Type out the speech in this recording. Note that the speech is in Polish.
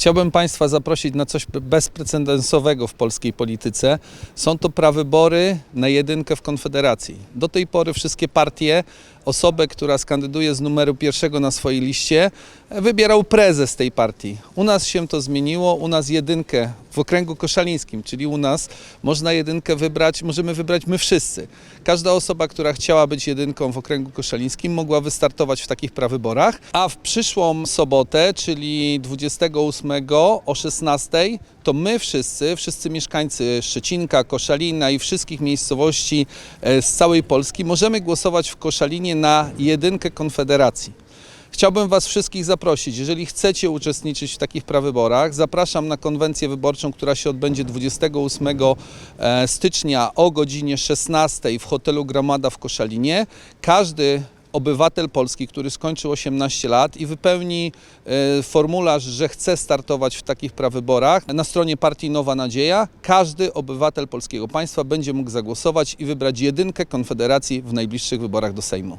Chciałbym Państwa zaprosić na coś bezprecedensowego w polskiej polityce. Są to prawybory na jedynkę w Konfederacji. Do tej pory wszystkie partie, osobę, która skandyduje z numeru pierwszego na swojej liście, wybierał prezes tej partii. U nas się to zmieniło, u nas jedynkę w okręgu koszalińskim, czyli u nas można jedynkę wybrać, możemy wybrać my wszyscy. Każda osoba, która chciała być jedynką w okręgu koszalińskim, mogła wystartować w takich prawyborach, a w przyszłą sobotę, czyli 28 o 16, to my wszyscy, wszyscy mieszkańcy Szczecinka, Koszalina i wszystkich miejscowości e, z całej Polski możemy głosować w Koszalinie na jedynkę Konfederacji. Chciałbym Was wszystkich zaprosić, jeżeli chcecie uczestniczyć w takich prawyborach, zapraszam na konwencję wyborczą, która się odbędzie 28 e, stycznia o godzinie 16 w hotelu Gramada w Koszalinie. Każdy obywatel polski, który skończył 18 lat i wypełni e, formularz, że chce startować w takich prawyborach, na stronie partii Nowa Nadzieja, każdy obywatel polskiego państwa będzie mógł zagłosować i wybrać jedynkę Konfederacji w najbliższych wyborach do Sejmu.